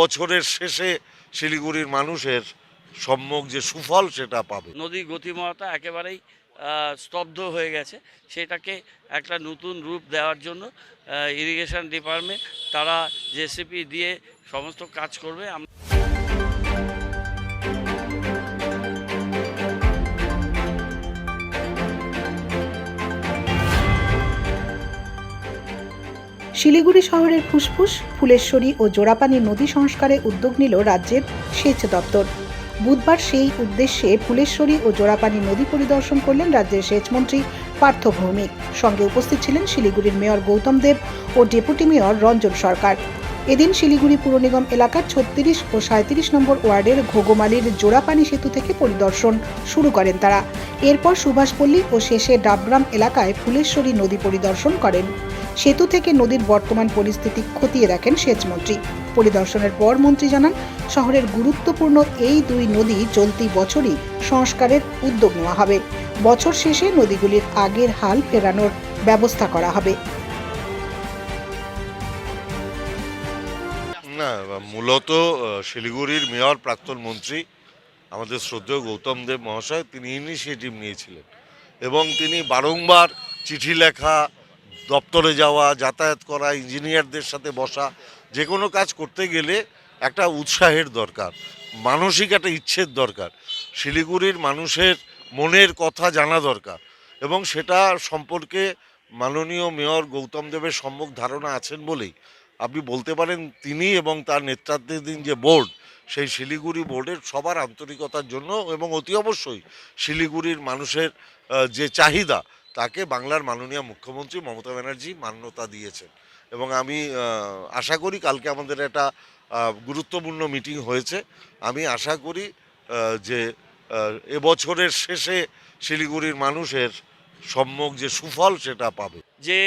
বছরের শেষে শিলিগুড়ির মানুষের সম্মুখ যে সুফল সেটা পাবে। নদী গতিময়তা একেবারেই স্তব্ধ হয়ে গেছে। সেটাকে একটা নতুন রূপ দেওয়ার জন্য ইরিগেশন ডিপার্টমেন্ট তারা জেসিপি দিয়ে সমস্ত কাজ করবে। শিলিগুড়ি শহরের ফুসফুস, ফুলেশ্বরী ও জোড়াপানি নদী সংস্কারে উদ্যোগ নিল রাজ্যের সেচ দপ্তর। বুধবার সেই উদ্দেশ্যে ফুলেশ্বরী ও জোড়াপানি নদী পরিদর্শন করলেন রাজ্যের সেচমন্ত্রী পার্থ ভৌমিক। সঙ্গে উপস্থিত ছিলেন শিলিগুড়ির মেয়র গৌতম দেব ও ডেপুটি মেয়র রঞ্জন সরকার। এদিন শিলিগুড়ি পুর নিগম এলাকার ছত্রিশ ও সাঁত্রিশ নম্বর ওয়ার্ডের ঘোগমালির জোড়াপানি সেতু থেকে পরিদর্শন শুরু করেন তারা। এরপর সুভাষপল্লী ও শেষে ডাবগ্রাম এলাকায় ফুলেশ্বরী নদী পরিদর্শন করেন। সেতু থেকে নদীর বর্তমান পরিস্থিতি খতিয়ে দেখেন সেচমন্ত্রী। পরিদর্শনের পর মন্ত্রী জানান, শহরের গুরুত্বপূর্ণ এই দুই নদী চলতি বছরই সংস্কারের উদ্যোগ নেওয়া হবে। বছর শেষে নদীগুলির আগের হাল ফেরানোর ব্যবস্থা করা হবে। না, মূলত শিলিগুড়ির মেয়র প্রাক্তন মন্ত্রী, আমাদের শ্রদ্ধেয় গৌতম দেব মহাশয়, তিনি ইনিশিয়েটিভ নিয়েছিলেন। এবং তিনি বারংবার চিঠি লেখা দপ্তরে যাওয়া, যাতায়াত করা, ইঞ্জিনিয়ারদের সাথে বসা, যে কোনো কাজ করতে গেলে একটা উৎসাহের দরকার, মানসিক একটা ইচ্ছের দরকার, শিলিগুড়ির মানুষের মনের কথা জানা দরকার এবং সেটা সম্পর্কে মাননীয় মেয়র গৌতম দেবের সম্মুখ ধারণা আছেন বলেই। আপনি বলতে পারেন তিনি এবং তার নেতৃত্বাধীন যে বোর্ড, সেই শিলিগুড়ি বোর্ডের সবার আন্তরিকতার জন্য এবং অতি অবশ্যই শিলিগুড়ির মানুষের যে চাহিদা তাকে বাংলার মাননীয় মুখ্যমন্ত্রী মমতা ব্যানার্জি মান্যতা দিয়েছেন। এবং আমি আশা করি কালকে আমাদের একটা গুরুত্বপূর্ণ মিটিং হয়েছে। আমি আশা করি যে এবছরের শেষে শিলিগুড়ির মানুষের সম্মুখ যে সুফল সেটা পাবে। যে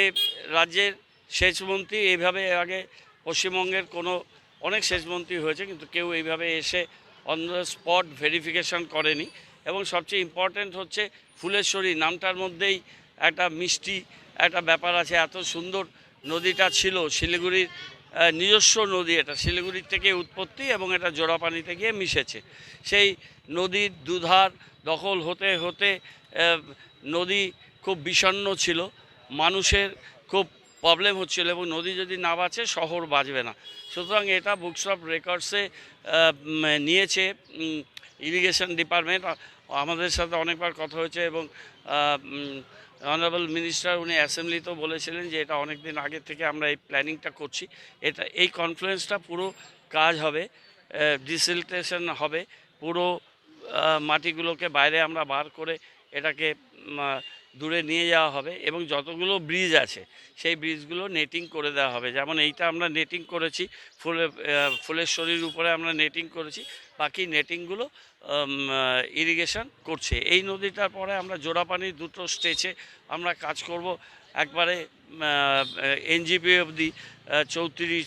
রাজ্যের সেচমন্ত্রী এইভাবে আগে পশ্চিমবঙ্গের কোনো, অনেক সেচমন্ত্রী হয়েছে, কিন্তু কেউ এইভাবে essay on the spot verification করেনি। এবং সবচেয়ে ইম্পর্ট্যান্ট হচ্ছে ফুলেশ্বরী। নামটার মধ্যেই একটা মিষ্টি একটা ব্যাপার আছে। এত সুন্দর নদীটা ছিল, শিলিগুড়ির নিজস্ব নদী এটা। শিলিগুড়ির থেকে উৎপত্তি এবং এটা জোড়াপানিতে গিয়ে মিশেছে। সেই নদীর দুধার দখল হতে হতে নদী খুব বিষণ্ণ ছিল। মানুষের খুব প্রবলেম হচ্ছিল এবং নদী যদি না বাঁচে, শহর বাঁচবে না। সুতরাং এটা বুকস অফ রেকর্ডসে নিয়েছে। ইরিগেশন ডিপার্টমেন্ট আমাদের সাথে অনেকবার কথা হয়েছে এবং অনারেবল মিনিস্টার উনি অ্যাসেম্বলিতেও বলেছিলেন যে এটা অনেক দিন আগে থেকে আমরা এই প্ল্যানিংটা করছি। এটা, এই কনফারেন্সটা পুরো কাজ হবে ডিসিলটেশন হবে, পুরো মাটিগুলোকে বাইরে আমরা বার করে এটাকে দূরে নিয়ে যাওয়া হবে এবং যতগুলো ব্রিজ আছে, সেই ব্রিজগুলো নেটিং করে দেওয়া হবে। যেমন এইটা আমরা নেটিং করেছি, ফুলে ফুলেশ্বরীর উপরে আমরা নেটিং করেছি, বাকি নেটিংগুলো ইরিগেশন করছে। এই নদীটার পরে আমরা জোড়াপানির দুটো স্টেচে আমরা কাজ করব। একবারে এনজিপি অবধি চৌত্রিশ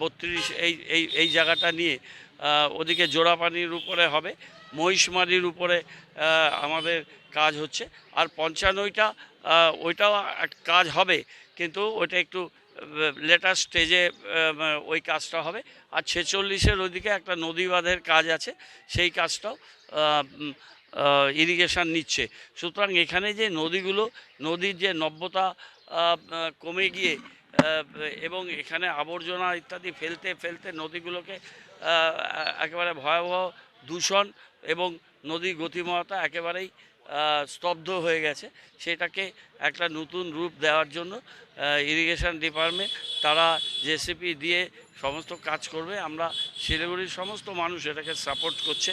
বত্রিশ, এই এই এই জায়গাটা নিয়ে ওদিকে জোড়াপানির উপরে হবে। মহিষমারির উপরে আমাদের কাজ হচ্ছে। আর পঞ্চাননটা আহ, ওইটাও কাজ হবে কিন্তু ওইটা একটু লেটার স্টেজে ওই কাজটা হবে। আর ছেচল্লিশের ওইদিকে একটা নদী বাঁধের কাজ আছে সেই কাজটাও ইরিগেশন নিচ্ছে। সুতরাং এখানে যে নদীগুলো নদীর যে নব্যতা কমে গিয়ে এবং এখানে আবর্জনা ইত্যাদি ফেলতে ফেলতে নদীগুলোকে একেবারে ভয়াবহ দূষণ এবং নদী গতিময়তা একেবারেই স্তব্ধ হয়ে গেছে। সেটাকে একটা নতুন রূপ দেওয়ার জন্য ইরিগেশন ডিপার্টমেন্ট তারা জেসিপি দিয়ে সমস্ত কাজ করবে। আমরা শিলিগুড়ির সমস্ত মানুষ এটাকে সাপোর্ট করছে।